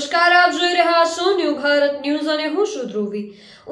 નમસ્કાર, આપ જોઈ રહ્યા છો ન્યૂ ભારત ન્યૂઝ અને હું છું ધ્રુવી.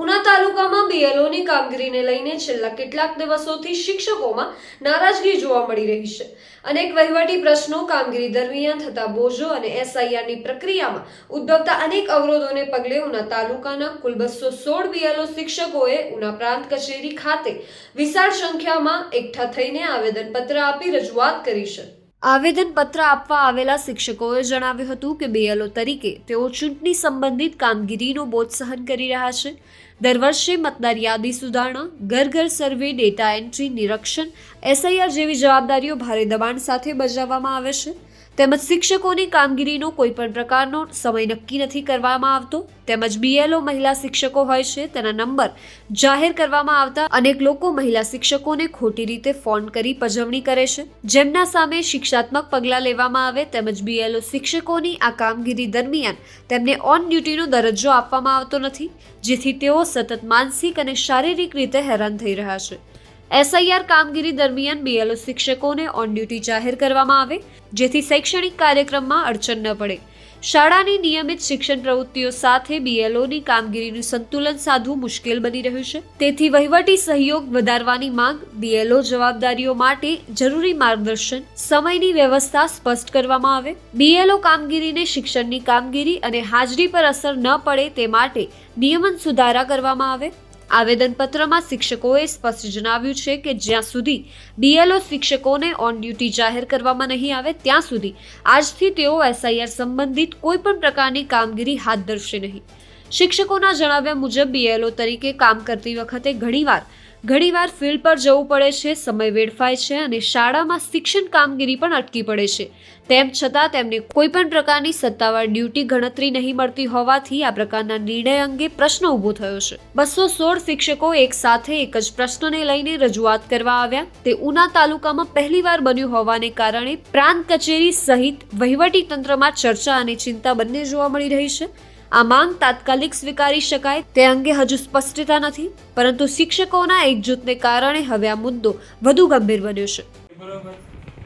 ઉના તાલુકામાં બીએલઓની કામગીરીને લઈને છેલ્લા કેટલાક દિવસોથી શિક્ષકોમાં નારાજગી જોવા મળી રહી છે. અનેક વહીવટી પ્રશ્નો કામગીરી દરમિયાન થતા બોજો અને એસઆઈઆરની પ્રક્રિયામાં ઉદ્ભવતા અનેક અવરોધોને પગલે ઉના તાલુકાના કુલ બસો સોળ બીએલઓ શિક્ષકોએ ઉના પ્રાંત કચેરી ખાતે વિશાળ સંખ્યામાં એકઠા થઈને આવેદનપત્ર આપી રજૂઆત કરી છે. આવેદનપત્ર આપવા આવેલા શિક્ષકોએ જણાવ્યું હતું કે બીએલઓ તરીકે તેઓ ચૂંટણી સંબંધિત કામગીરીનો બોધ સહન કરી રહ્યા છે. દર વર્ષે મતદાર યાદી સુધારણા, ઘર ઘર સર્વે, ડેટા એન્ટ્રી, નિરીક્ષણ, એસઆઈઆર જેવી જવાબદારીઓ ભારે દબાણ સાથે બજાવવામાં આવે છે. તેમજ શિક્ષકોની કામગીરીનો કોઈ પણ પ્રકારનો સમય નક્કી નથી કરવામાં આવતો. તેમજ બીએલઓ મહિલા શિક્ષકો હોય છે, તેના નંબર જાહેર કરવામાં આવતા અનેક લોકો મહિલા શિક્ષકોને ખોટી રીતે ફોન કરી પજવણી કરે છે. જેમના સામે શિક્ષાત્મક પગલાં લેવામાં આવે તેમજ બીએલઓ શિક્ષકોની આ કામગીરી દરમિયાન તેમને ઓન ડ્યુટીનો દરજ્જો આપવામાં આવતો નથી, જેથી તેઓ સતત માનસિક અને શારીરિક રીતે હેરાન થઈ રહ્યા છે. એસઆઈઆર કામગીરી દરમિયાન બીએલઓ શિક્ષકોને ઓન ડ્યુટી જાહેર કરવામાં આવે, જેથી શૈક્ષણિક કાર્યક્રમમાં અડચણ ન પડે. શાળાની નિયમિત શિક્ષણ પ્રવૃત્તિઓ સાથે બીએલઓની કામગીરીનું સંતુલન સાધવું મુશ્કેલ બની રહ્યું છે. તેથી વહીવટી સહયોગ વધારવાની માંગ બીએલઓ જવાબદારીઓ માટે જરૂરી માર્ગદર્શન સમયની વ્યવસ્થા સ્પષ્ટ કરવામાં આવે. બીએલઓ કામગીરીને શિક્ષણની કામગીરી અને હાજરી પર અસર ન પડે તે માટે નિયમન સુધારા કરવામાં આવે. આવેદનપત્રમાં શિક્ષકોએ સ્પષ્ટ જણાવ્યું છે કે જ્યાં સુધી બીએલઓ શિક્ષકોને ઓન ડ્યુટી જાહેર કરવામાં નહીં આવે, ત્યાં સુધી આજથી તેઓ એસઆઈઆર સંબંધિત કોઈપણ પ્રકારની કામગીરી હાથ ધરશે નહીં. શિક્ષકોના જણાવ્યા મુજબ બીએલઓ તરીકે કામ કરતી વખતે ઘણીવાર ઘણીવાર ફિલ્ડ પર જવું પડે છે, સમય વેડફાય છે અને શાળામાં શિક્ષણ કામગીરી પણ અટકી પડે છે. તેમ છતાં તેમને કોઈ પણ પ્રકારની સત્તાવાર ડ્યુટી ગણતરી નહીં મળતી હોવાથી આ પ્રકારના નિર્ણય અંગે પ્રશ્ન ઊભો થયો છે. બસો સોળ શિક્ષકો એક સાથે એક જ પ્રશ્નને લઈને રજૂઆત કરવા આવ્યા. તે ઉના તાલુકામાં પહેલીવાર બન્યું હોવાને કારણે પ્રાંત કચેરી સહિત વહીવટી તંત્રમાં ચર્ચા અને ચિંતા બંને જોવા મળી રહી છે. આ માંગ તાત્કાલિક સ્વીકારી શકાય તે અંગે હજુ સ્પષ્ટતા નથી, પરંતુ શિક્ષકોના એકજૂથને કારણે હવે આ મુદ્દો વધુ ગંભીર બન્યો છે.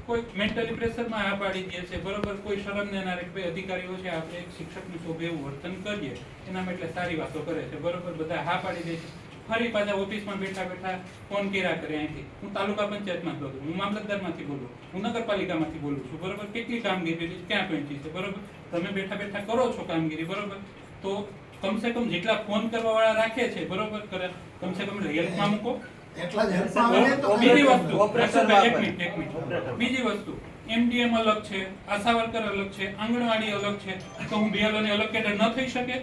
કોઈ મેન્ટલી પ્રેશરમાં આ પાડી દે છે, બરોબર? કોઈ શરમ લેનાર બે અધિકારીઓ છે, આપણે શિક્ષકની શોભે એવું વર્તન કરીએ, એના માટે સારી વાતો કરે છે, બરોબર? બધા હા પાડી દે છે. ફરી પાછા ઓફિસમાં બેઠા બેઠા ફોન કર્યા કરે અહીંથી. હું તાલુકા પંચાયતમાં બોલું હું મામલતદારમાંથી બોલું હું નગરપાલિકામાંથી બોલું છું બરોબર? કેટલી કામગીરી ક્યાં પહોંચી છે? બરોબર? તમે બેઠા બેઠા કરો છો કામગીરી બરોબર? તો કમસે કમ જેટલા ફોન કરવા વાળા રાખે છે બરોબર? કરે. કમસે કમ હેલ્પમાં મૂકો. એટલા જ હેલ્પમાં આવે તો બીજી વસ્તુ એક મિનિટ એક મિનિટ. બીજી વસ્તુ એમડીએમ અલગ છે આશા વર્કર અલગ છે આંગણવાડી અલગ છે તો હું બે અલગ અલોકેટેડ ન થઈ શકે?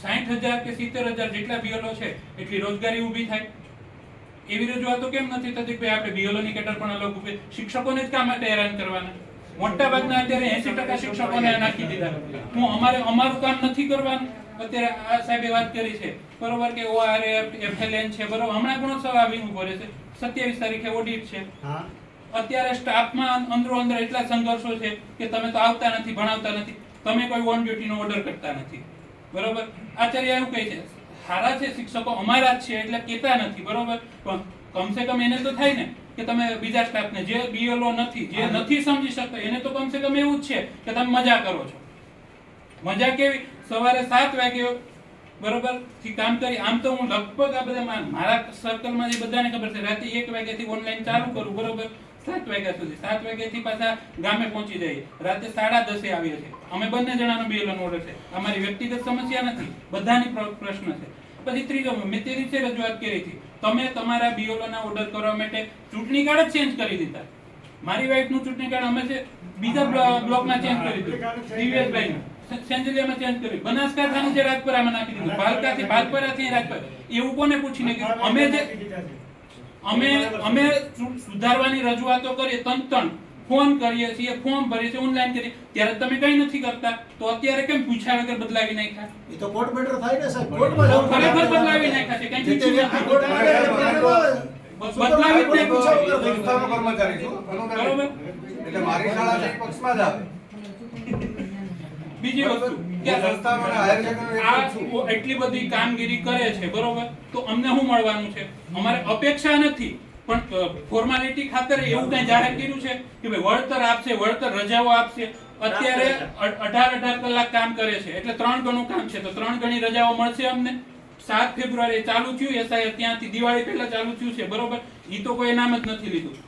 સાઠ હજાર કે સિત્તેર હજાર જેટલા બીએલઓ છે એટલી રોજગારી ઊભી થાય. એવી રજૂઆતો કેમ નથી થતી કે આપણે બીએલઓ કેટર પણ અલગ ઊભી શિક્ષકોને જ કામ માટે હેરાન કરવાના. મોટા ભાગના અત્યારે એસી ટકા શિક્ષકોને નાખી દીધા. હું અમારે અમારું કામ નથી કરવાનું. અત્યારે આ સાહેબે વાત કરી છે. બરોબર કે ઓઆર એફએલએન છે બરોબર. હમણાં ગુણોત્સવ આવીને ઊભો રહેશે સત્યાવીસ તારીખે ઓડિટ છે. અત્યારે સ્ટાફમાં અંદરો અંદર એટલા સંઘર્ષો છે કે તમે તો આવતા નથી ભણાવતા નથી. તમે કોઈ ઓન ડ્યુટીનો ઓર્ડર કરતા નથી. બરોબર? આચાર્ય એવું કહે છે સારા છે શિક્ષકો અમારા જ છે એટલે કહેતા નથી. બરોબર? પણ કમસે કમ એને તો થાય ને કે તમે બીજા સ્ટાફને જે બીએલઓ નથી જે નથી સમજી શકતા એને તો કમસે કમ એવું જ છે કે તમે મજા કરો છો. મજા કેવી? સવારે સાત વાગે બરોબર? થી કામ કરી આમ તો હું લગભગ આ બધા મારા સર્કલમાં જે બધાને ખબર છે રાતે એક વાગ્યાથી ઓનલાઈન ચાલુ કરું બરોબર? સાત વાગ્યા સુધી. સાત વાગ્યાથી પાછા ગામે પહોંચી જઈએ. રાતે સાડા દસે આવીએ છીએ. અમે બંને જણાનો બીએલનો ઓર્ડર છે. અમારી વ્યક્તિગત સમસ્યા નથી. બધાની પ્રશ્ન છે. પછી ત્રીજો મેં તે રીતે રજૂઆત કરી હતી. તમે તમારા બીઓલો ઓર્ડર કરવા માટે ચૂંટણી કાર્ડ જ ચેન્જ કરી દીધા. મારી વાઈફનું ચૂંટણી કાર્ડ અમે છે બીજા બ્લો- બ્લોકમાં ચેન્જ કરી દીધું. દિવ્યેશભાઈ નું. સેન્જલિયામાં ચેન્જ કર્યું. બનાસકાંઠાનું છે રાજપરામાં નાખી દીધું. ભાલકાથી, ભાલપરાથી રાજપરા એવું કોને પૂછીને કીધું? અમે જે અમે અમે સુધારવાની રજૂઆતો કરીએ તન તન. ફોન કરીએ છીએ ફોર્મ ભરીએ છીએ ઓનલાઈન કરીએ. ત્યારે તમે કઈ નથી કરતા. તો અત્યારે કેમ પૂછ્યા વગર બદલાવી નાખ્યા? એ તો કોર્ટ મેટર થાય ને સાહેબ. કોર્ટમાં જવું ખરેખર બદલાવી નાખ્યા છે. કઈ બદલાવે. જ. સંસ્થાનો કર્મચારી છું. બરોબર. એટલે મારી શાળા પક્ષમાં જ આવે. બીજી વસ્તુ. કે આ એટલી બધી કામગીરી કરે છે બરોબર? તો અમને શું મળવાનું છે? અમારે અપેક્ષા નથી પણ ફોર્માલિટી ખાતર એવું કઈ જાહેર કર્યું છે કે ભાઈ વળતર આપશે વળતર રજાઓ આપશે. અત્યારે અઢાર અઢાર કલાક કામ કરે છે. એટલે ત્રણ ગણું કામ છે. તો ત્રણ ગણી રજાઓ મળશે અમને. સાત ફેબ્રુઆરી ચાલુ થયું એસઆઈ ત્યાંથી દિવાળી પહેલા ચાલુ થયું છે બરોબર? એ તો કોઈ નામ જ નથી લીધું.